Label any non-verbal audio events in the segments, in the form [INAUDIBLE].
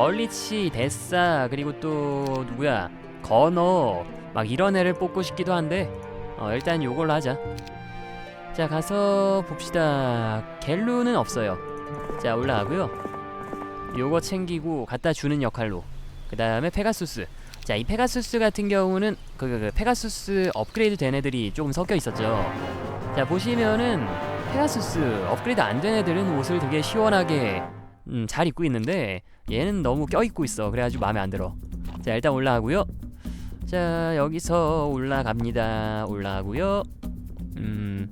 얼리치, 데싸 그리고 또 누구야 건어 막 이런 애를 뽑고 싶기도 한데 어, 일단 요걸로 하자. 자 가서 봅시다. 갤루는 없어요. 자 올라가고요. 요거 챙기고 갖다 주는 역할로. 그 다음에 페가수스. 자 이 페가수스 같은 경우는 그, 그, 그 페가수스 업그레이드 된 애들이 조금 섞여 있었죠. 자 보시면은 페가수스 업그레이드 안 된 애들은 옷을 되게 시원하게 음, 잘 입고 있는데 얘는 너무 껴입고 있어. 그래가지고 마음에 안 들어. 자 일단 올라가고요. 자 여기서 올라갑니다. 올라가고요. 음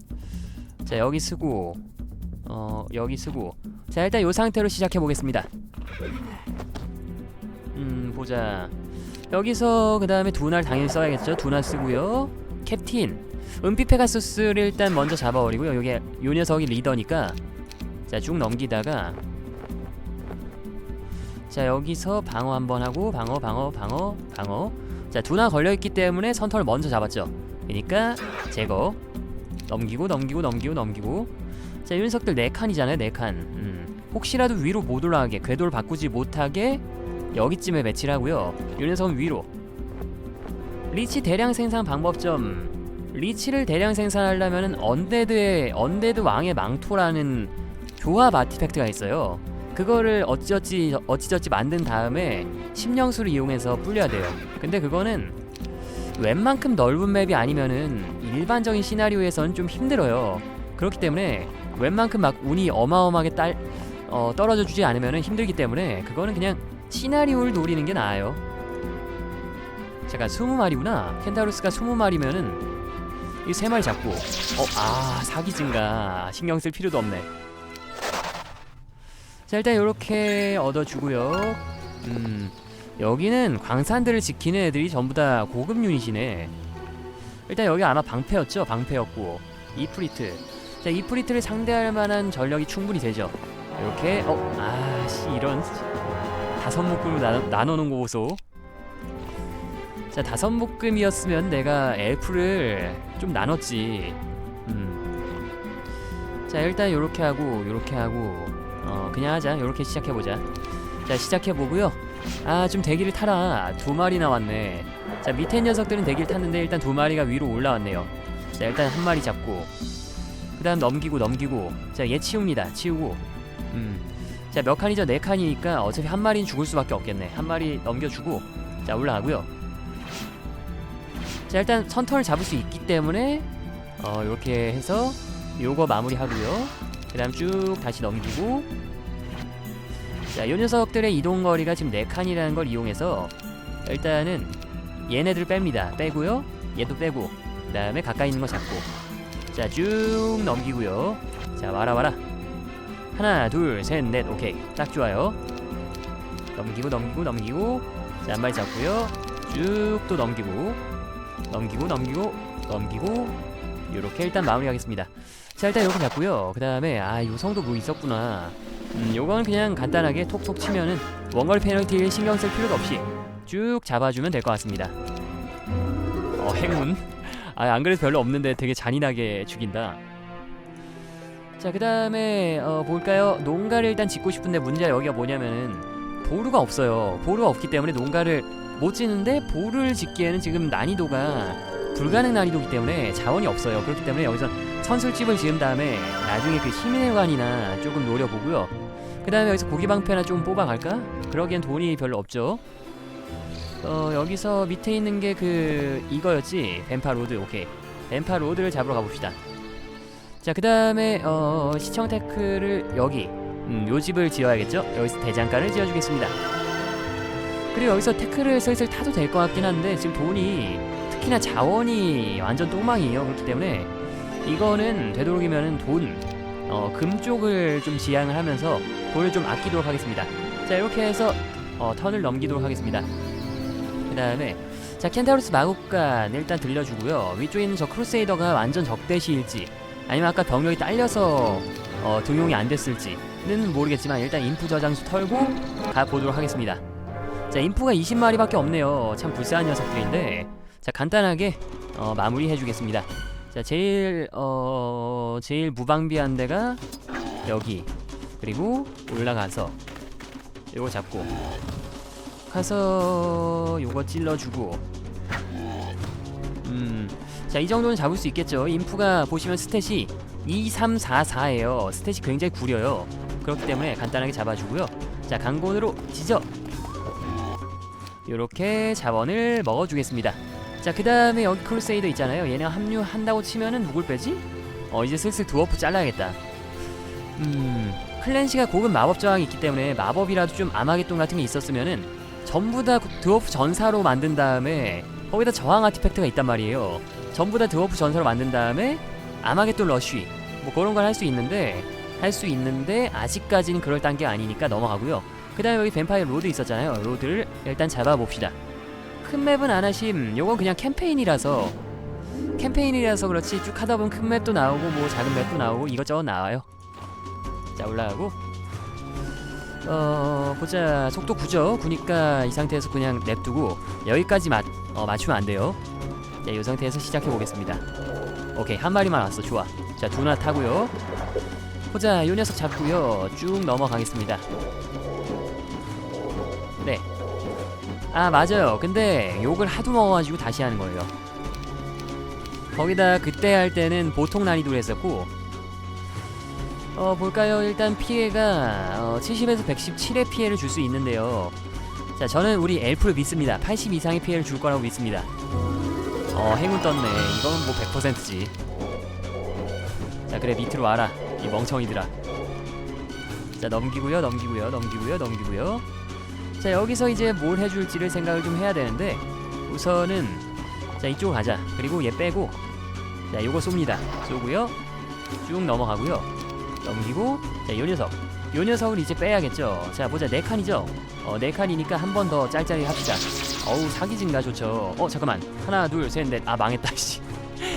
자 여기 쓰고 어 여기 쓰고. 자 일단 요 상태로 시작해 보겠습니다. 음 보자. 여기서 그 다음에 두날 당연히 써야겠죠. 두날 쓰고요. 캡틴. 은피 페가수스를 일단 먼저 잡아버리고요. 요게 요 녀석이 리더니까. 자 쭉 넘기다가 자 여기서 방어 한번 하고 방어 방어 방어 방어. 자 두나 걸려있기 때문에 선털 먼저 잡았죠. 그러니까 제거. 넘기고 넘기고 넘기고 넘기고. 자 윤석들 네 칸이잖아요 네칸. 음. 혹시라도 위로 못 올라가게 궤도를 바꾸지 못하게 여기쯤에 배치를 하고요. 요 녀석은 위로. 리치 대량 생산 방법점. 리치를 대량 생산하려면은 언데드의 언데드 왕의 망토라는 조합 아티팩트가 있어요 그거를 어찌어찌 어찌저찌 만든 다음에 심령수를 이용해서 불려야 돼요. 근데 그거는 웬만큼 넓은 맵이 아니면은 일반적인 시나리오에선 좀 힘들어요. 그렇기 때문에 웬만큼 막 운이 어마어마하게 딸 어, 떨어져 주지 않으면은 힘들기 때문에 그거는 그냥 시나리오를 노리는 게 나아요. 잠깐 20마리구나. 켄타로스가 20마리면은 이세 마리 잡고 어 아 사기 증가 신경 쓸 필요도 없네. 자 일단 이렇게 얻어주고요. 음 여기는 광산들을 지키는 애들이 전부 다 고급 유닛이네. 일단 여기 아마 방패였죠. 방패였고 이프리트. 자 이프리트를 상대할 만한 전력이 충분히 되죠. 이렇게 어 아씨 이런 다섯 묶음으로 나눠, 나눠놓은 거 보소. 자 다섯 묶음이었으면 내가 엘프를 좀 나눴지. 음. 자 일단 요렇게 하고 요렇게 하고 어 그냥 하자. 요렇게 시작해보자. 자 시작해보고요. 아 좀 대기를 타라. 두 마리 나왔네. 자 밑에 녀석들은 대기를 탔는데 일단 두 마리가 위로 올라왔네요. 자 일단 한 마리 잡고 그 다음 넘기고 넘기고. 자 얘 치웁니다. 치우고. 음자 몇 칸이죠? 네 칸이니까 어차피 한 마리는 죽을 수밖에 없겠네. 한 마리 넘겨주고 자 올라가고요. 자 일단 선털을 잡을 수 있기 때문에 어 요렇게 해서 요거 마무리하고요 그 다음 쭉 다시 넘기고 자, 요 녀석들의 이동 거리가 지금 4칸이라는 걸 이용해서 일단은 얘네들을 뺍니다. 빼고요. 얘도 빼고 그 다음에 가까이 있는 거 잡고 자, 쭉 넘기고요. 자, 와라 와라. 하나, 둘, 셋, 넷. 오케이. 딱 좋아요. 넘기고 넘기고 넘기고 자, 한 마리 잡고요. 쭉 또 넘기고 넘기고 넘기고 넘기고 요렇게 일단 마무리하겠습니다. 자 일단 이렇게 잡고요. 그 다음에 아 요성도 뭐 있었구나. 음 요건 그냥 간단하게 톡톡 치면은 원거리 페널티를 신경 쓸 필요도 없이 쭉 잡아주면 될 것 같습니다. 어 행운? 아 안 그래도 별로 없는데 되게 잔인하게 죽인다. 자 그 다음에 어 볼까요? 농가를 일단 짓고 싶은데 문제가 여기가 뭐냐면은 보루가 없어요. 보루가 없기 때문에 농가를 못 짓는데 보루를 짓기에는 지금 난이도가 불가능 난이도기 때문에 자원이 없어요. 그렇기 때문에 여기서 선술집을 지은 다음에 나중에 그 시민회관이나 조금 노려보고요. 그 다음에 여기서 고기 방패나 좀 뽑아갈까? 그러기엔 돈이 별로 없죠. 어 여기서 밑에 있는 게 그 이거였지 뱀파 로드 오케이 뱀파 로드를 잡으러 가봅시다. 자 그 다음에 어 시청 테크를 여기 음, 요 집을 지어야겠죠? 여기서 대장간을 지어주겠습니다. 그리고 여기서 테크를 슬슬 타도 될 것 같긴 한데 지금 돈이 특히나 자원이 완전 똥망이에요. 그렇기 때문에 이거는 되도록이면은 돈, 어, 금 쪽을 좀 지향을 하면서 돈을 좀 아끼도록 하겠습니다. 자 이렇게 해서 어, 턴을 넘기도록 하겠습니다. 그 다음에 자 켄타로스 마국간 일단 들려주고요. 위쪽에 있는 저 크루세이더가 완전 적대시일지 아니면 아까 병력이 딸려서 어, 등용이 안 됐을지는 모르겠지만 일단 인프 저장수 털고 가보도록 하겠습니다. 자 인프가 20마리밖에 없네요. 참 불쌍한 녀석들인데 자 간단하게 어, 마무리해 주겠습니다. 자 제일 어 제일 무방비한 데가 여기 그리고 올라가서 이거 잡고 가서 요거 찔러주고 음, 자 이 정도는 잡을 수 있겠죠. 인프가 보시면 스탯이 2344예요. 스탯이 굉장히 구려요. 그렇기 때문에 간단하게 잡아주고요. 자 강곤으로 지져. 요렇게 자원을 먹어주겠습니다. 자 그 다음에 여기 크루세이더 있잖아요. 얘네 합류한다고 치면은 누굴 빼지? 어 이제 슬슬 드워프 잘라야겠다. 음 클랜시가 고급 마법 저항이 있기 때문에 마법이라도 좀 아마겟돈 같은 게 있었으면은 전부 다 드워프 전사로 만든 다음에 거기다 저항 아티팩트가 있단 말이에요. 전부 다 드워프 전사로 만든 다음에 아마겟돈 러쉬 뭐 그런 걸 할 수 있는데 할 수 있는데 아직까지는 그럴 단계 아니니까 넘어가고요. 그 다음에 여기 뱀파이어 로드 있었잖아요. 로드를 일단 잡아봅시다. 큰 맵은 안 하심. 요건 그냥 캠페인이라서. 캠페인이라서 그렇지 쭉 하다 보면 큰 맵도 나오고 뭐 작은 맵도 나오고 이것저것 나와요. 자 올라가고. 어 보자. 속도 9죠. 9니까 이 상태에서 그냥 냅두고 여기까지 맞, 어, 맞추면 안 돼요. 자 이 상태에서 시작해 보겠습니다. 오케이. 한 마리만 왔어. 좋아. 자 두나 타고요. 보자. 요 녀석 잡고요. 쭉 넘어가겠습니다. 네 아 맞아요 근데 욕을 하도 먹어가지고 다시 하는 거예요 거기다 그때 할 때는 보통 난이도로 했었고 어 볼까요? 일단 피해가 어, 70에서 117의 피해를 줄 수 있는데요. 자, 저는 우리 엘프를 믿습니다. 80 이상의 피해를 줄 거라고 믿습니다. 어, 행운 떴네. 이건 뭐 100%지. 자, 그래 밑으로 와라. 이 멍청이들아. 자, 넘기고요, 넘기고요, 넘기고요, 넘기고요. 자, 여기서 이제 뭘 해줄지를 생각을 좀 해야 되는데 우선은 자 이쪽 가자. 그리고 얘 빼고 자, 요거 쏩니다. 쏘고요, 쭉 넘어가고요. 넘기고 자, 요 녀석. 요 녀석을 이제 빼야겠죠. 자, 보자. 네 칸이죠. 어, 네 칸이니까 한 번 더 짤짤이 합시다. 어우, 사기 증가 좋죠. 어, 잠깐만. 하나, 둘, 셋, 넷. 아, 망했다, 씨.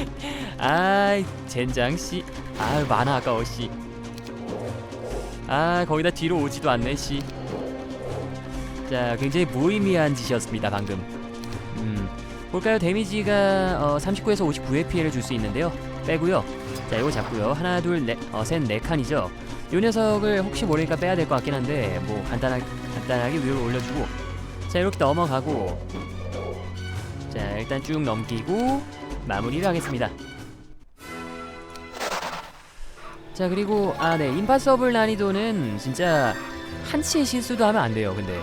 [LAUGHS] 아이, 젠장 씨. 아유, 많아 아까워, 씨. 아, 거기다 뒤로 오지도 않네, 씨. 자, 굉장히 무의미한 짓이었습니다, 방금. 음. 볼까요? 데미지가 어, 39에서 59의 피해를 줄 수 있는데요. 빼고요. 자, 이거 잡고요. 하나, 둘, 넷, 어, 셋, 네 칸이죠. 요 녀석을 혹시 모르니까 빼야 될 것 같긴 한데 뭐 간단하게 간단하게 위로 올려주고 자 이렇게 넘어가고 자 일단 쭉 넘기고 마무리를 하겠습니다. 자 그리고 아 네 임파서블 난이도는 진짜 한치의 실수도 하면 안 돼요. 근데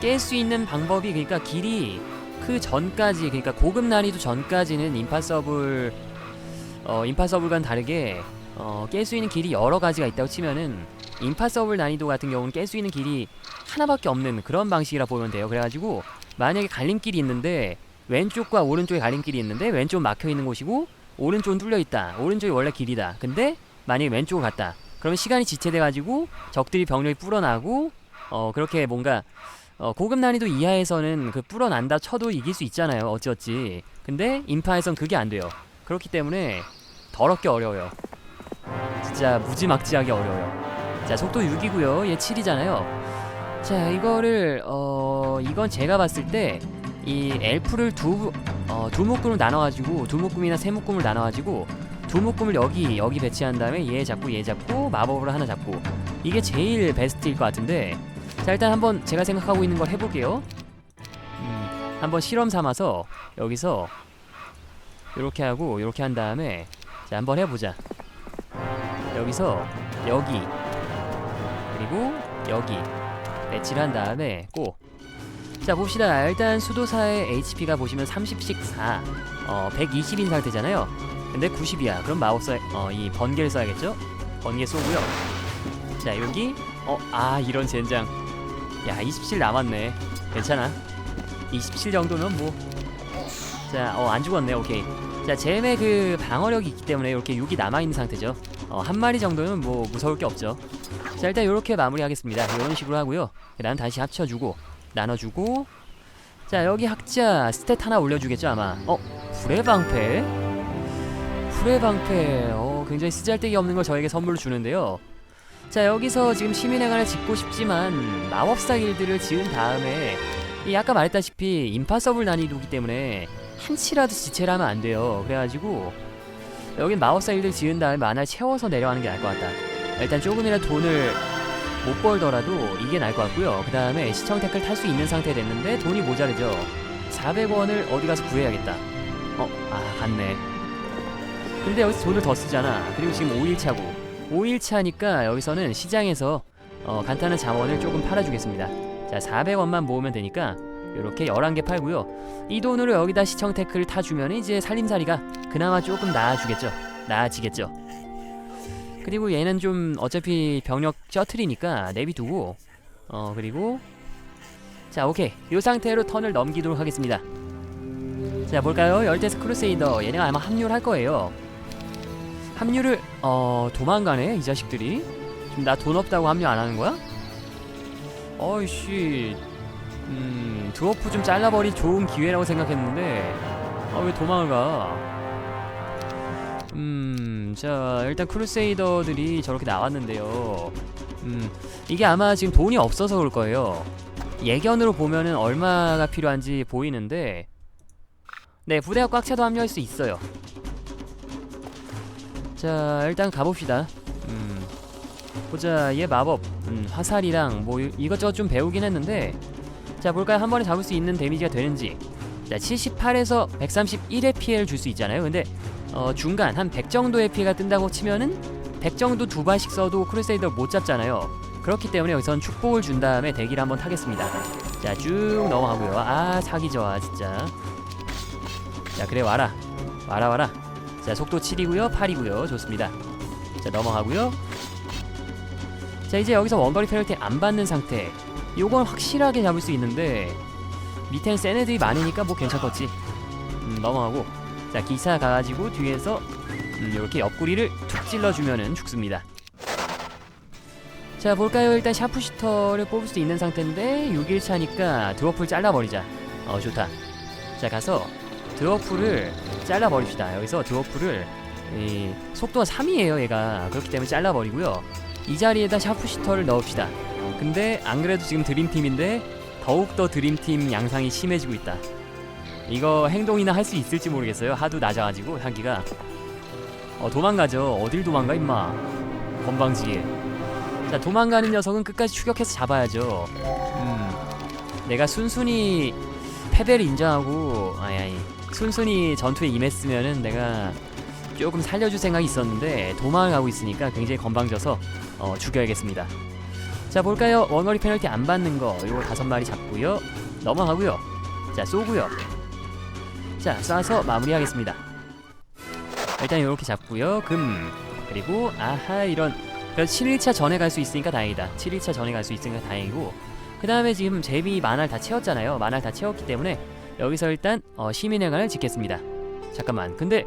깰 수 있는 방법이 그러니까 길이 그 전까지 그러니까 고급 난이도 전까지는 임파서블 어 임파서블과는 다르게 어, 깰 수 있는 길이 여러 가지가 있다고 치면은 임파서블 난이도 같은 경우는 깰 수 있는 길이 하나밖에 없는 그런 방식이라 보면 돼요. 그래가지고 만약에 갈림길이 있는데 왼쪽과 오른쪽에 갈림길이 있는데 왼쪽 막혀 있는 곳이고 오른쪽은 뚫려 있다. 오른쪽이 원래 길이다. 근데 만약에 왼쪽으로 갔다. 그러면 시간이 지체돼가지고 적들이 병력이 불어나고 어 그렇게 뭔가 어, 고급 난이도 이하에서는 그 불어난다 쳐도 이길 수 있잖아요. 어찌어찌. 근데 인파에선 그게 안 돼요. 그렇기 때문에 더럽게 어려워요. 진짜 무지막지하게 어려워요. 자, 속도 6이고요. 얘 7이잖아요. 자, 이거를 어 이건 제가 봤을 때 이 엘프를 두 어, 두 묶음으로 나눠가지고 두 묶음이나 세 묶음을 나눠가지고 두 묶음을 여기 여기 배치한 다음에 얘 잡고 얘 잡고 마법으로 하나 잡고 이게 제일 베스트일 것 같은데 자 일단 한번 제가 생각하고 있는 걸 해볼게요. 음, 한번 실험 삼아서 여기서 이렇게 하고 이렇게 한 다음에 자 한번 해보자. 여기서 여기 그리고 여기 배치를 한 다음에 꼭. 자 봅시다. 일단 수도사의 HP가 보시면 30씩 4, 어 120인 상태잖아요. 근데 90이야. 그럼 마법사 어 이 번개를 써야겠죠? 번개 쏘고요. 자 여기 어 아 이런 젠장. 야 27 남았네. 괜찮아. 27 정도면 뭐. 자 어 안 죽었네. 오케이. 자 잼의 그 방어력이 있기 때문에 이렇게 6이 남아 있는 상태죠. 어, 한 마리 정도는 뭐 무서울 게 없죠. 자 일단 이렇게 마무리하겠습니다. 이런 식으로 하고요. 그다음 다시 합쳐주고 나눠주고 자 여기 학자 스탯 하나 올려주겠죠 아마. 어 불의 방패? 불의 방패. 어 굉장히 쓰잘데기 없는 걸 저에게 선물로 주는데요. 자 여기서 지금 시민회관을 짓고 싶지만 마법사 길드를 지은 다음에 이 아까 말했다시피 임파서블 난이도기 때문에 한치라도 지체를 하면 안 돼요. 그래가지고 여긴 마법사 일들 지은 다음에 만화를 채워서 내려가는 게 나을 것 같다. 일단 조금이라도 돈을 못 벌더라도 이게 나을 것 같고요. 그 다음에 시청 태클 탈 수 있는 상태 됐는데 돈이 모자르죠. 400원을 어디 가서 구해야겠다. 어, 아, 갔네. 근데 여기서 돈을 더 쓰잖아. 그리고 지금 5일차고. 5일차니까 여기서는 시장에서 어, 간단한 자원을 조금 팔아주겠습니다. 자, 400원만 모으면 되니까 이렇게 11개 팔고요. 이 돈으로 여기다 시청 태클 타주면 이제 살림살이가 그나마 조금 나아지겠죠. 나아지겠죠. 그리고 얘는 좀 어차피 병력 셔틀이니까 내비두고 어 그리고 자 오케이 요 상태로 턴을 넘기도록 하겠습니다 자 볼까요 열대스 크루세이더 얘네가 아마 합류를 할 거예요 합류를 어 도망가네 이 자식들이 지금 나 돈 없다고 합류 안 하는 거야? 어이씨 음 드워프 좀 잘라버리 좋은 기회라고 생각했는데 아 왜 도망을 가 음, 자, 일단 크루세이더들이 저렇게 나왔는데요. 음, 이게 아마 지금 돈이 없어서 그럴 거예요. 예견으로 보면은 얼마가 필요한지 보이는데, 네, 부대가 꽉 차도 합류할 수 있어요. 자, 일단 가봅시다. 음, 보자, 얘 마법, 음, 화살이랑 뭐 이- 이것저것 좀 배우긴 했는데, 자, 볼까요? 한 번에 잡을 수 있는 데미지가 되는지. 자, 78에서 131의 피해를 줄 수 있잖아요. 근데 어, 중간 한 100 정도의 피해가 뜬다고 치면은 100 정도 두 발씩 써도 크루세이더 못 잡잖아요. 그렇기 때문에 여기선 축복을 준 다음에 대기를 한번 타겠습니다. 자, 쭉 넘어가고요. 아, 사기 좋아, 진짜. 자, 그래 와라. 와라 와라. 자, 속도 7이고요. 8이고요. 좋습니다. 자, 넘어가고요. 자, 이제 여기서 원거리 페널티 안 받는 상태. 요건 확실하게 잡을 수 있는데 밑에는 센 애들이 많으니까 뭐 괜찮겠지. 음, 넘어가고 자 기사 가가지고 뒤에서 음, 이렇게 옆구리를 툭 찔러주면은 죽습니다. 자 볼까요? 일단 샤프슈터를 뽑을 수 있는 상태인데 6일차니까 드워프를 잘라버리자. 어 좋다. 자 가서 드워프를 잘라버립시다. 여기서 드워프를 이 속도가 3이에요 얘가 그렇기 때문에 잘라버리고요. 이 자리에다 샤프슈터를 넣읍시다. 근데 안 그래도 지금 드림팀인데 더욱더 드림팀 양상이 심해지고 있다. 이거 행동이나 할 수 있을지 모르겠어요. 하도 낮아가지고 향기가 어 도망가죠. 어딜 도망가 임마. 건방지게. 자 도망가는 녀석은 끝까지 추격해서 잡아야죠. 음, 내가 순순히 패배를 인정하고 아니 아니 순순히 전투에 임했으면은 내가 조금 살려줄 생각이 있었는데 도망을 가고 있으니까 굉장히 건방져서 어, 죽여야겠습니다. 자 볼까요? 원거리 페널티 안 받는 거 요거 다섯 마리 잡고요. 넘어가고요. 자 쏘고요. 자 쏴서 마무리하겠습니다 일단 이렇게 잡고요 금 그리고 아하 이런 그래서 7일차 전에 갈 수 있으니까 다행이다 7일차 전에 갈 수 있으니까 다행이고 그 다음에 지금 제비 만화를 다 채웠잖아요 만화를 다 채웠기 때문에 여기서 일단 어, 시민회관을 짓겠습니다. 잠깐만 근데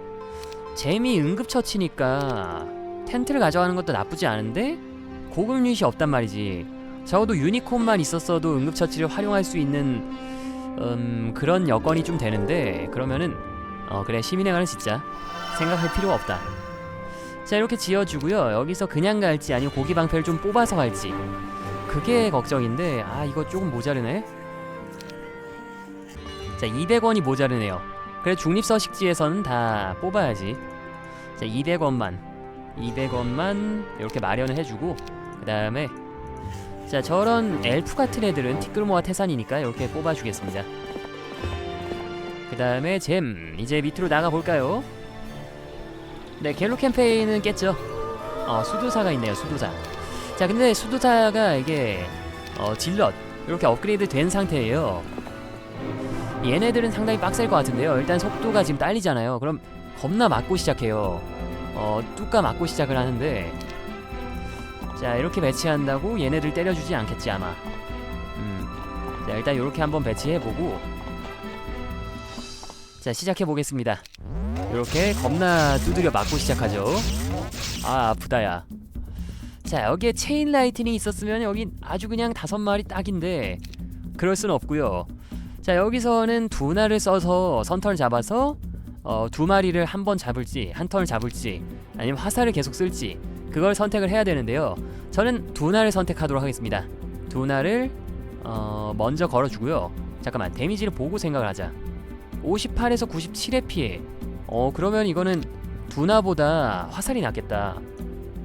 재미 응급처치니까 텐트를 가져가는 것도 나쁘지 않은데 고급 유닛이 없단 말이지. 적어도 유니콘만 있었어도 응급처치를 활용할 수 있는 음 그런 여건이 좀 되는데 그러면은 어 그래 시민회관을 짓자. 생각할 필요가 없다. 자 이렇게 지어주고요. 여기서 그냥 갈지 아니면 고기 방패를 좀 뽑아서 갈지. 그게 걱정인데 아 이거 조금 모자르네 자 200원이 모자르네요. 그래 중립서식지에서는 다 뽑아야지. 자 200원만 200원만 이렇게 마련을 해주고 그 다음에 자 저런 엘프 같은 애들은 티끌모아 태산이니까 이렇게 뽑아주겠습니다. 그 다음에 잼 이제 밑으로 나가볼까요? 네 갤로 캠페인은 깼죠? 어 수도사가 있네요 수도사. 자 근데 수도사가 이게 어 질럿 이렇게 업그레이드 된 상태예요 얘네들은 상당히 빡셀 것 같은데요. 일단 속도가 지금 딸리잖아요. 그럼 겁나 맞고 시작해요. 어 뚜까 맞고 시작을 하는데. 자 이렇게 배치한다고 얘네들 때려주지 않겠지 아마. 음. 자 일단 이렇게 한번 배치해보고. 자 시작해보겠습니다. 이렇게 겁나 두드려 맞고 시작하죠. 아 아프다야. 자 여기에 체인 라이튼이 있었으면 여긴 아주 그냥 다섯 마리 딱인데 그럴 순 없고요 자 여기서는 두 날을 써서 선턴을 잡아서 어, 두 마리를 한 번 잡을지 한 턴을 잡을지 아니면 화살을 계속 쓸지 그걸 선택을 해야 되는데요. 저는 두 날을 선택하도록 하겠습니다. 두 날을 어, 먼저 걸어주고요. 잠깐만 데미지를 보고 생각을 하자. 58에서 97의 피해. 어 그러면 이거는 두나보다 화살이 낫겠다.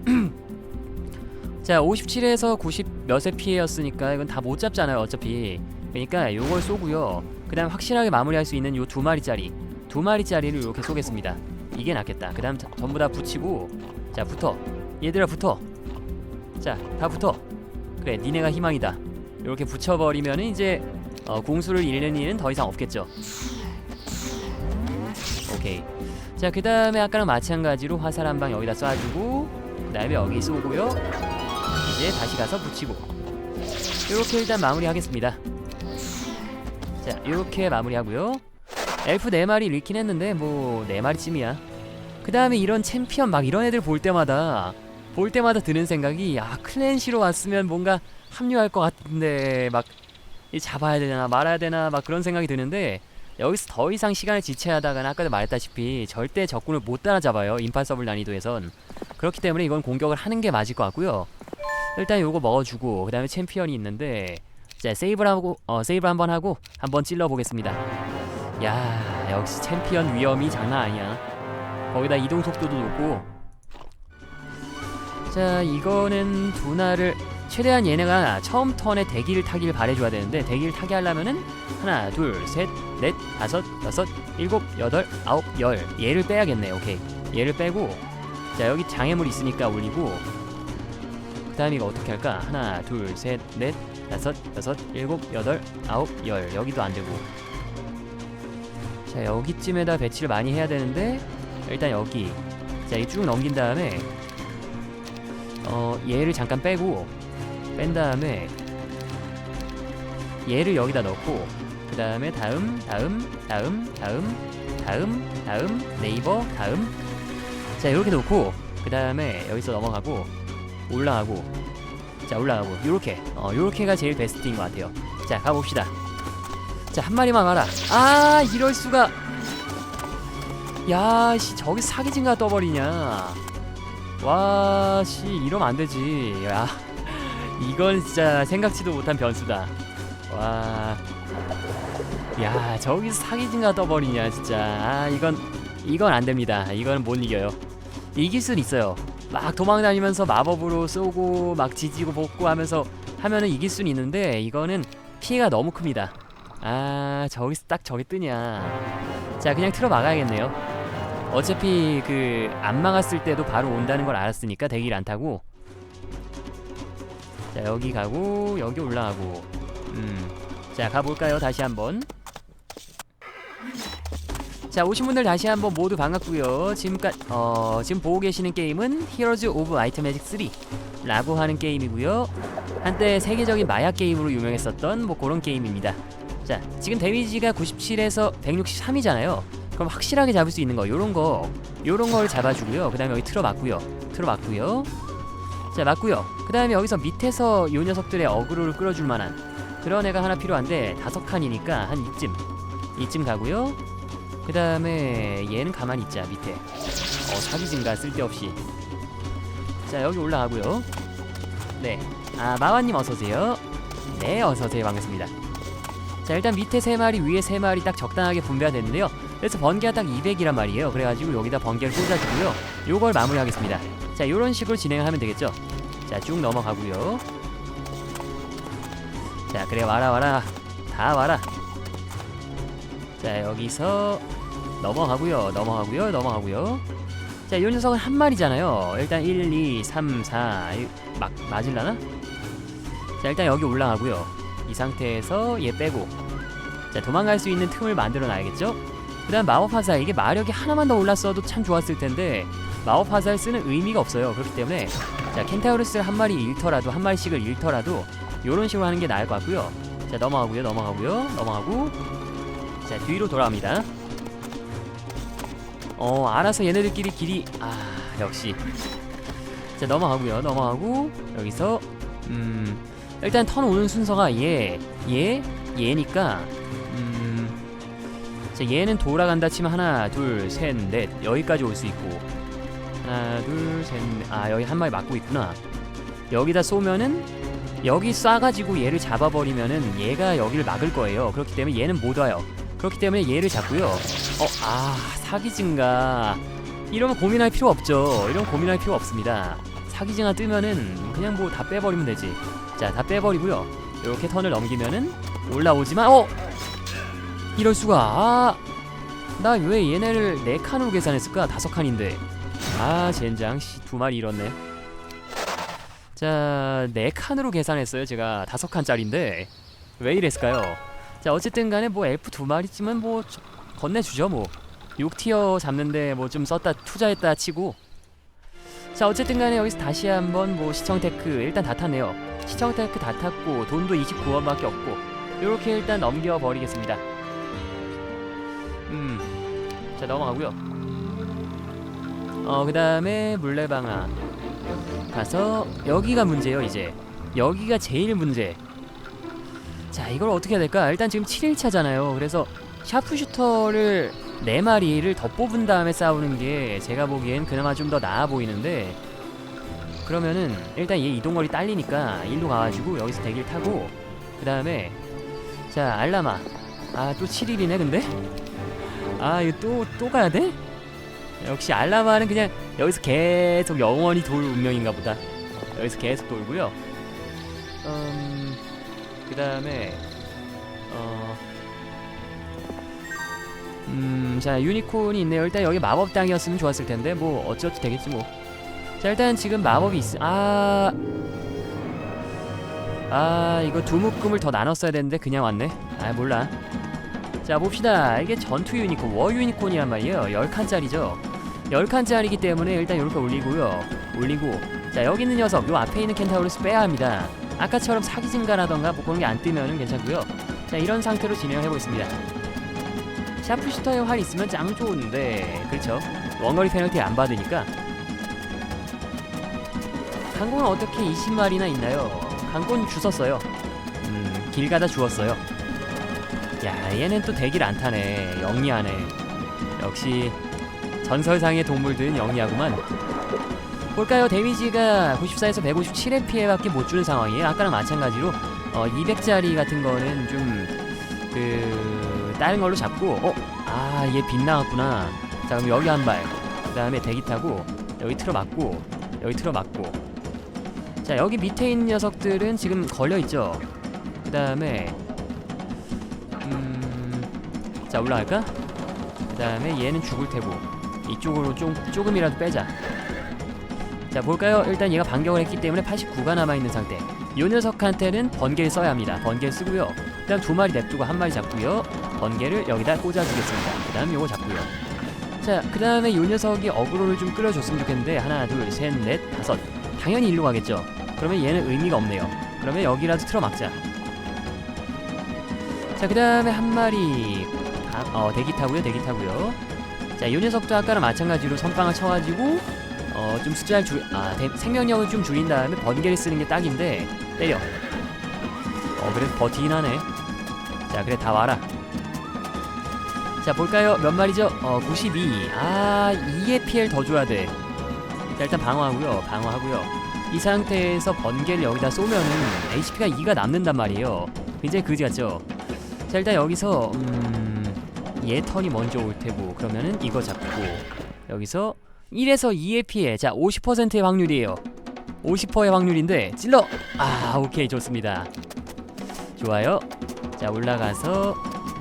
[CLEARS THROAT] 자 57에서 90 몇의 피해였으니까 이건 다 못 잡잖아요 어차피 그러니까 요걸 쏘고요. 그 다음 확실하게 마무리할 수 있는 요 두 마리짜리 두 마리짜리를 이렇게 쏘겠습니다. 이게 낫겠다. 그 다음 전부 다 붙이고 자 붙어. 얘들아 붙어. 자 다 붙어. 그래 니네가 희망이다. 이렇게 붙여버리면은 이제 어, 공수를 잃는 일은 더 이상 없겠죠. 오케이. 자 그 다음에 아까랑 마찬가지로 화살 한 방 여기다 쏴주고 그 다음에 여기 쏘고요. 이제 다시 가서 붙이고. 이렇게 일단 마무리하겠습니다 자 이렇게 마무리하고요. 엘프 4마리 잃긴 했는데 뭐 4마리쯤이야. 그 다음에 이런 챔피언 막 이런 애들 볼 때마다 볼 때마다 드는 생각이 아 클랜시로 왔으면 뭔가 합류할 것 같은데 막이 잡아야 되나 말아야 되나 막 그런 생각이 드는데 여기서 더 이상 시간을 지체하다가는 아까도 말했다시피 절대 적군을 못 따라잡아요 임파서블 난이도에선. 그렇기 때문에 이건 공격을 하는 게 맞을 것 같고요. 일단 요거 먹어주고 그 다음에 챔피언이 있는데 자 세이브를 하고 어 세이브 한번 하고 한번 찔러 보겠습니다. 야 역시 챔피언 위험이 장난 아니야. 거기다 이동 속도도 높고. 자 이거는 두나를 최대한 얘네가 처음 턴에 대기를 타길 바래줘야 되는데 대기를 타게 하려면은 하나 둘셋넷 다섯 여섯 일곱 여덟 아홉 열. 얘를 빼야겠네. 오케이. 얘를 빼고 자 여기 장애물 있으니까 올리고. 그 다음 이거 어떻게 할까? 하나 둘셋넷 다섯 여섯 일곱 여덟 아홉 열. 여기도 안 되고. 자 여기쯤에다 배치를 많이 해야 되는데 일단 여기. 자 이 쭉 넘긴 다음에 어 얘를 잠깐 빼고 뺀 다음에 얘를 여기다 넣고 그 다음에 다음 다음 다음 다음 다음 다음 네이버 다음. 자 이렇게 놓고 그 다음에 여기서 넘어가고 올라가고 자 올라가고 요렇게 어 요렇게가 제일 베스트인 것 같아요 자 가봅시다 자 한 마리만 와라 아 이럴 수가 야씨 저기 사기진가 떠버리냐 와씨 이러면 안 되지 야 이건 진짜 생각지도 못한 변수다 와. 야, 저기 사기진가 떠버리냐, 진짜. 아, 이건, 이건 안 됩니다. 이건 못 이겨요. 이길 순 있어요. 막 도망다니면서 마법으로 쏘고, 막 지지고 볶고 하면서 하면은 이길 순 있는데, 이거는 피해가 너무 큽니다. 아, 저기서 딱 저기 뜨냐. 자, 그냥 틀어 막아야겠네요. 어차피 그, 안 막았을 때도 바로 온다는 걸 알았으니까 대기를 안 타고. 자, 여기 가고, 여기 올라가고. 음. 자 가볼까요 다시 한번 자 오신 분들 다시 한번 모두 반갑고요. 지금까지 어 지금 보고 계시는 게임은 히어로즈 오브 아이템 매직 3 라고 하는 게임이고요. 한때 세계적인 마약 게임으로 유명했었던 뭐 그런 게임입니다. 자 지금 데미지가 97에서 163이잖아요. 그럼 확실하게 잡을 수 있는 거 요런 거 요런 걸 잡아주고요. 그 다음에 여기 틀어 맞고요. 틀어 맞고요. 자 맞고요. 그 다음에 여기서 밑에서 요 녀석들의 어그로를 끌어줄 만한 그런 애가 하나 필요한데 다섯 칸이니까 한 이쯤 이쯤 가고요 그 다음에 얘는 가만히 있자 밑에. 어 사기진가 쓸데없이. 자 여기 올라가고요. 네아 마와님 어서오세요. 네 어서오세요. 반갑습니다. 자 일단 밑에 세 마리 위에 세 마리 딱 적당하게 분배가 됐는데요. 그래서 번개가 딱 200이란 말이에요. 그래가지고 여기다 번개를 꽂아주고요. 요걸 마무리하겠습니다. 자 요런 식으로 진행을 하면 되겠죠? 자 쭉 넘어가고요. 자 그래 와라 와라. 다 와라. 자 여기서 넘어가고요. 넘어가고요. 넘어가고요. 자이 녀석은 한 마리잖아요. 일단 1 2 3 4 막 맞을라나? 자 일단 여기 올라가고요. 이 상태에서 얘 빼고. 자 도망갈 수 있는 틈을 만들어 놔야겠죠? 그 다음 마법 화살 이게 마력이 하나만 더 올랐어도 참 좋았을 텐데 마법 화살 쓰는 의미가 없어요. 그렇기 때문에 자 켄타우루스를 한 마리 잃더라도 한 마리씩을 잃더라도 요런 식으로 하는 게 나을 것 같고요. 자 넘어가고요. 넘어가고요. 넘어가고. 자 뒤로 돌아갑니다 어 알아서 얘네들끼리 길이 아 역시 자 넘어가고요 넘어가고 여기서 음 일단 턴 오는 순서가 얘, 얘, 얘니까 음, 자 얘는 돌아간다 치면 하나, 둘, 셋, 넷 여기까지 올 수 있고 하나, 둘, 셋, 넷. 아 여기 한 마리 맞고 있구나. 여기다 쏘면은 여기 쏴가지고 얘를 잡아버리면은 얘가 여기를 막을 거예요. 그렇기 때문에 얘는 못 와요. 그렇기 때문에 얘를 잡고요. 어, 아 사기진가. 이러면 고민할 필요 없죠. 이런 고민할 필요 없습니다. 사기징아 뜨면은 그냥 뭐 다 빼버리면 되지. 자 다 빼버리고요. 이렇게 턴을 넘기면은 올라오지만 어? 이럴 수가. 아 나 왜 얘네를 네 칸으로 계산했을까? 다섯 칸인데. 아 젠장. 씨, 두 마리 잃었네. 자네 칸으로 계산했어요 제가. 다섯 칸짜리인데. 왜 이랬을까요 자 어쨌든 간에 뭐 엘프 두 마리쯤은 뭐 저- 건네주죠 뭐. 6티어 잡는데 뭐 좀 썼다 투자했다 치고. 자 어쨌든 간에 여기서 다시 한번 뭐 시청 테크 일단 다 탔네요. 시청 테크 다 탔고 돈도 29원밖에 없고 요렇게 일단 넘겨버리겠습니다. 음자 넘어가고요. 어 그 다음에 물레방아. 가서 여기가 문제예요 이제. 여기가 제일 문제 자 이걸 어떻게 해야 될까? 일단 지금 7일차잖아요. 그래서 샤프슈터를 네 마리를 더 뽑은 다음에 싸우는 게 제가 보기엔 그나마 좀 더 나아 보이는데 그러면은 일단 얘 이동거리 딸리니까 일로 가가지고 여기서 대기를 타고 그 다음에 자 알라마 아 또 7일이네 근데? 아 이거 또 또 가야 돼? 역시 알라마는 그냥 여기서 계속 영원히 돌 운명인가 보다. 여기서 계속 돌고요. 음, 그 다음에 어 음, 자 유니콘이 있네요. 일단 여기 마법 땅이었으면 좋았을 텐데 뭐 어찌어찌 되겠지 뭐. 자 일단 지금 마법이 있. 아, 아 이거 두 묶음을 더 나눴어야 되는데 그냥 왔네. 아 몰라. 자 봅시다. 이게 전투 유니콘, 워 유니콘이란 말이에요. 10칸짜리죠. 10칸짜리기 때문에 일단 이렇게 올리고요. 올리고 자 여기 있는 녀석, 요 앞에 있는 켄타우로스 빼야 합니다. 아까처럼 사기 증가라던가 뭐 그런 게 안 뜨면은 괜찮고요. 자 이런 상태로 진행해 보겠습니다. 샤프슈터의 활 있으면 짱 좋은데 그렇죠? 원거리 페널티 안 받으니까. 강곤은 어떻게 20마리나 있나요? 강곤 주웠어요. 음 길 가다 주웠어요. 야 얘는 또 대기를 안 타네. 영리하네. 역시 전설상의 동물들은 영리하구만 볼까요? 데미지가 94에서 157의 피해밖에 못 주는 상황이에요. 아까랑 마찬가지로 어, 200짜리 같은 거는 좀 그 다른 걸로 잡고 어? 아 얘 빗나갔구나. 자 그럼 여기 한 발 그 다음에 대기 타고 여기 틀어 맞고 여기 틀어 맞고. 자 여기 밑에 있는 녀석들은 지금 걸려있죠? 그 다음에 음 자 올라갈까? 그 다음에 얘는 죽을 테고 이쪽으로 좀 조금이라도 빼자 자 볼까요? 일단 얘가 반격을 했기 때문에 89가 남아있는 상태 요 녀석한테는 번개를 써야 합니다 번개를 쓰고요 그 다음 두 마리 냅두고 한 마리 잡고요 번개를 여기다 꽂아주겠습니다. 그 다음 요거 잡고요. 자, 그 다음에 요 녀석이 어그로를 좀 끌어줬으면 좋겠는데 하나, 둘, 셋, 넷, 다섯. 당연히 일로 가겠죠. 그러면 얘는 의미가 없네요. 그러면 여기라도 틀어막자. 자, 그 다음에 한 마리 다, 어, 대기 타고요, 대기 타고요. 자, 요 녀석도 아까랑 마찬가지로 선빵을 쳐가지고 어, 좀 숫자를 줄, 아, 대- 생명력을 좀 줄인 다음에 번개를 쓰는 게 딱인데 때려. 어, 그래도 버티긴 하네. 자, 그래 다 와라. 자 볼까요 몇 마리죠 어 92. 아 2의 피해를 더 줘야 돼 자 일단 방어하고요 방어하고요 이 상태에서 번개를 여기다 쏘면은 HP가 2가 남는단 말이에요 굉장히 그지 같죠 자 일단 여기서 음 얘 턴이 먼저 올 테고 그러면은 이거 잡고 여기서 1에서 2의 피해 자 50%의 확률이에요. 50%의 확률인데 찔러. 아 오케이 좋습니다. 좋아요. 자 올라가서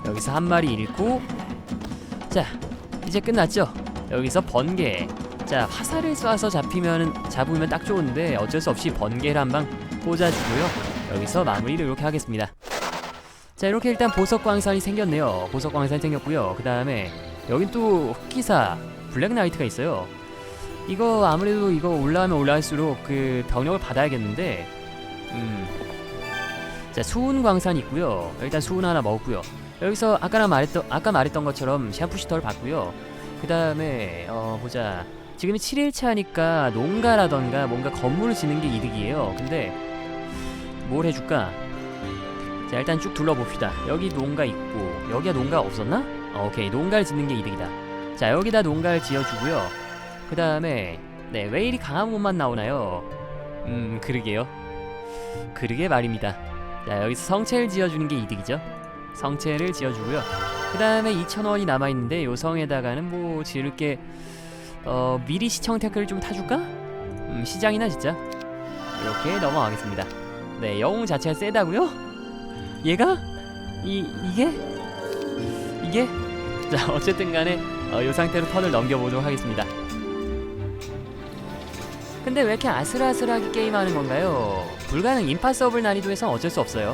여기서 한 마리 잃고 자 이제 끝났죠? 여기서 번개. 자 화살을 쏴서 잡히면 잡으면 딱 좋은데 어쩔 수 없이 번개를 한 방 꽂아주고요. 여기서 마무리를 이렇게 하겠습니다. 자 이렇게 일단 보석 광산이 생겼네요. 보석 광산이 생겼고요. 그 다음에 여긴 또 흑기사 블랙 나이트가 있어요 이거 아무래도 이거 올라가면 올라갈수록 그 병력을 받아야겠는데 음 자 수은 광산 있고요 일단 수은 하나 먹었고요 여기서 아까 말했던 아까 말했던 것처럼 샤프슈터를 받고요. 그 다음에 어 보자. 지금이 7일차니까 농가라던가 뭔가 건물을 짓는 게 이득이에요. 근데 뭘 해줄까? 자 일단 쭉 둘러봅시다. 여기 농가 있고 여기가 농가 없었나? 어, 오케이 농가를 짓는 게 이득이다. 자 여기다 농가를 지어주고요. 그 다음에 네왜 이리 강한 몸만 나오나요? 음 그러게요. 그러게 말입니다. 자 여기서 성체를 지어주는 게 이득이죠. 성체를 지어주고요. 그 다음에 2,000원이 남아있는데 요 성에다가는 뭐 지을 게 어, 미리 시청 태클을 좀 타줄까? 음, 시장이나 진짜 이렇게 넘어가겠습니다. 네, 영웅 자체가 세다고요? 얘가 이 이게 이게 자 어쨌든 간에 어, 이 상태로 턴을 넘겨보도록 하겠습니다. 근데 왜 이렇게 아슬아슬하게 게임하는 건가요? 불가능 임파서블 난이도에선 어쩔 수 없어요.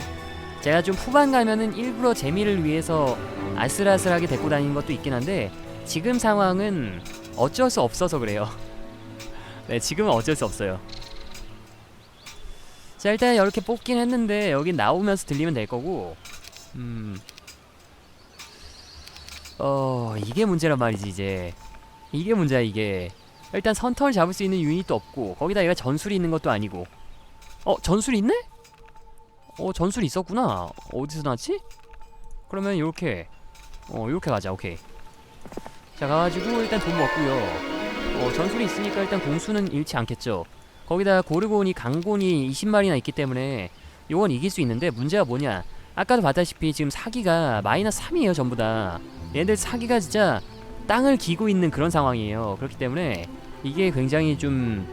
제가 좀 후반 가면은 일부러 재미를 위해서 아슬아슬하게 데리고 다니는 것도 있긴 한데 지금 상황은 어쩔 수 없어서 그래요. [LAUGHS] 네, 지금은 어쩔 수 없어요. 자, 일단 이렇게 뽑긴 했는데 여기 나오면서 들리면 될 거고. 음. 어, 이게 문제란 말이지 이제. 이게 문제야 이게. 일단 선턴을 잡을 수 있는 유닛도 없고 거기다 얘가 전술이 있는 것도 아니고. 어, 전술 있네? 어, 전술 있었구나. 어디서 났지? 그러면 이렇게 어, 이렇게 가자. 오케이. 자, 가가지고 일단 돈 먹고요. 어, 전술이 있으니까 일단 공수는 잃지 않겠죠. 거기다 고르곤이 강곤이 20마리나 있기 때문에 요건 이길 수 있는데 문제가 뭐냐? 아까도 봤다시피 지금 사기가 마이너스 3이에요 전부 다. 얘들 사기가 진짜 땅을 기고 있는 그런 상황이에요. 그렇기 때문에 이게 굉장히 좀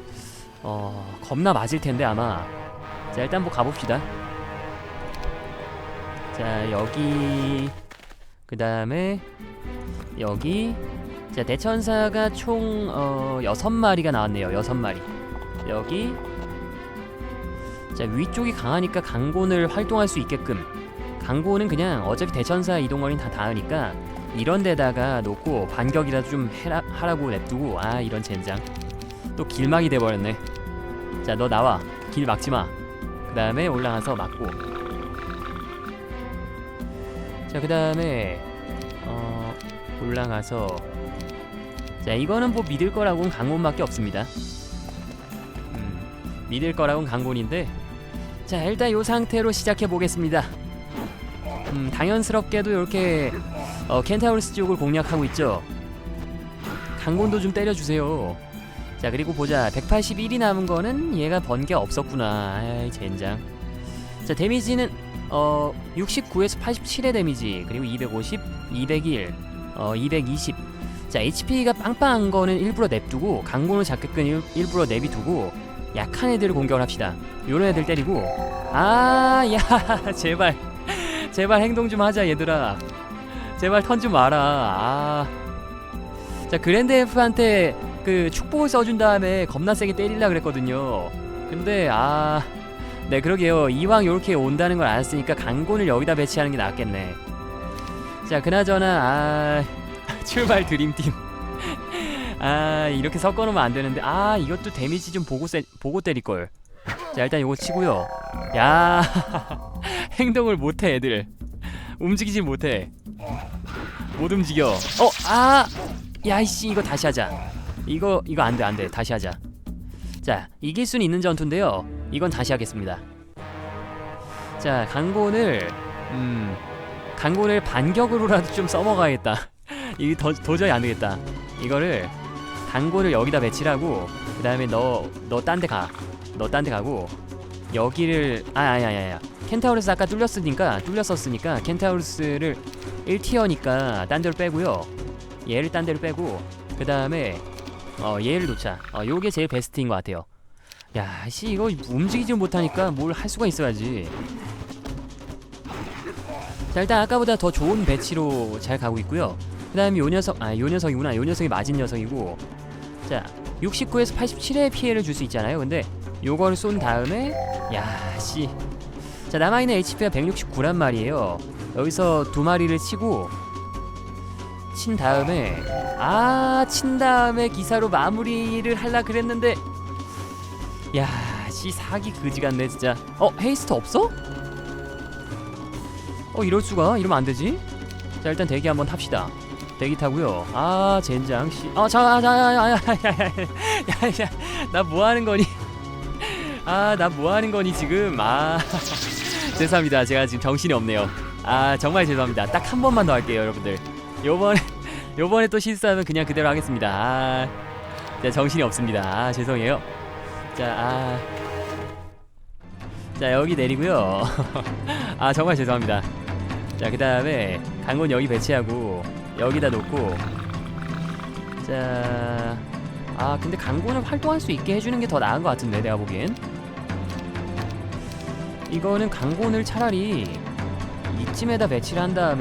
어, 겁나 맞을 텐데 아마. 자 일단 뭐 가봅시다. 자 여기 그 다음에 여기 자 대천사가 총 어, 6마리가 나왔네요. 6마리. 여기 자 위쪽이 강하니까 강곤을 활동할 수 있게끔 강곤은 그냥 어차피 대천사 이동거리는 다 닿으니까 이런 데다가 놓고 반격이라도 좀 해라, 하라고 냅두고 아 이런 젠장. 또 길막이 돼버렸네. 자 너 나와. 길 막지마. 그 다음에 올라가서 막고. 자 그 다음에 어 올라가서. 자 이거는 뭐 믿을 거라고는 강곤밖에 없습니다. 음, 믿을 거라고는 강곤인데. 자 일단 요 상태로 시작해 보겠습니다. 음, 당연스럽게도 이렇게 어, 켄타우르스 쪽을 공략하고 있죠? 강곤도 좀 때려주세요. 자 그리고 보자. 181이 남은 거는 얘가 번개 없었구나. 아이 젠장. 자 데미지는 어 69에서 87의 데미지 그리고 250 201 어, 220 자 HP가 빵빵한 거는 일부러 냅두고 강곤을 잡게끔 일, 일부러 내비두고 약한 애들을 공격을 합시다. 요런 애들 때리고. 아 야 [LAUGHS] 제발. 제발 행동 좀 하자 얘들아 제발 턴좀 와라. 아. 자 그랜드 F한테 그 축복을 써준 다음에 겁나 세게 때리려 그랬거든요. 근데 아. 네 그러게요. 이왕 요렇게 온다는 걸 알았으니까 강곤을 여기다 배치하는 게 낫겠네. 자 그나저나 아. [LAUGHS] 출발 드림팀. [LAUGHS] 아 이렇게 섞어 놓으면 안 되는데 아 이것도 데미지 좀 보고 세, 보고 때릴 걸. 자 일단 이거 치고요. 야. [LAUGHS] 행동을 못해 애들 움직이지 못해. 못 움직여. 어 아 야이씨 이거 다시 하자. 이거 이거 안돼 안돼 다시 하자. 자 이길 수는 있는 전투인데요. 이건 다시 하겠습니다. 자 강곤을 음 강곤을 반격으로라도 좀 써먹어야겠다. [LAUGHS] 이게 더, 도저히 안 되겠다. 이거를 단골을 여기다 배치하고 그 다음에 너 너 딴 데 가. 너 딴 데 가고 여기를 아 아니 켄타우루스 아까 뚫렸으니까 뚫렸었으니까 켄타우루스를 1티어니까 딴 데로 빼고요. 얘를 딴 데로 빼고 그 다음에 어 얘를 놓자. 어 요게 제일 베스트인 것 같아요. 야, 씨 이거 움직이지 못하니까 뭘 할 수가 있어야지. 자 일단 아까보다 더 좋은 배치로 잘 가고 있고요. 그 다음에 요 녀석 아 요 녀석이구나 요 녀석이 맞은 녀석이고 자 69에서 87의 피해를 줄 수 있잖아요 근데 요거를 쏜 다음에 야씨 자 남아있는 HP가 169란 말이에요 여기서 두 마리를 치고 친 다음에 아 친 다음에 기사로 마무리를 할라 그랬는데 야씨 사기 그지 같네 진짜 어 헤이스트 없어? 어 이럴 수가 이러면 안 되지 자 일단 대기 한번 탑시다 대기 타고요. 아 젠장 씨. 아 자, 자, 야, 야, 야, 야, 야, 야, 나 뭐 하는 거니? 아, 나 뭐 하는 거니 지금? 아, 죄송합니다. 제가 지금 정신이 없네요. 아, 정말 죄송합니다. 딱 한 번만 더 할게요, 여러분들. 요번에, [LAUGHS] 요번에 또 실수하면 그냥 그대로 하겠습니다. 아, 자, 정신이 없습니다. 아, 죄송해요. 자, 아, 자 여기 내리고요. [LAUGHS] 아, 정말 죄송합니다. 자, 그 다음에 강곤 여기 배치하고. 여기다 놓고 자 아 근데 강군을 활동할 수 있게 해주는 게 더 나은 것 같은데 내가 보기엔 이거는 강군을 차라리 이쯤에다 배치를 한 다음에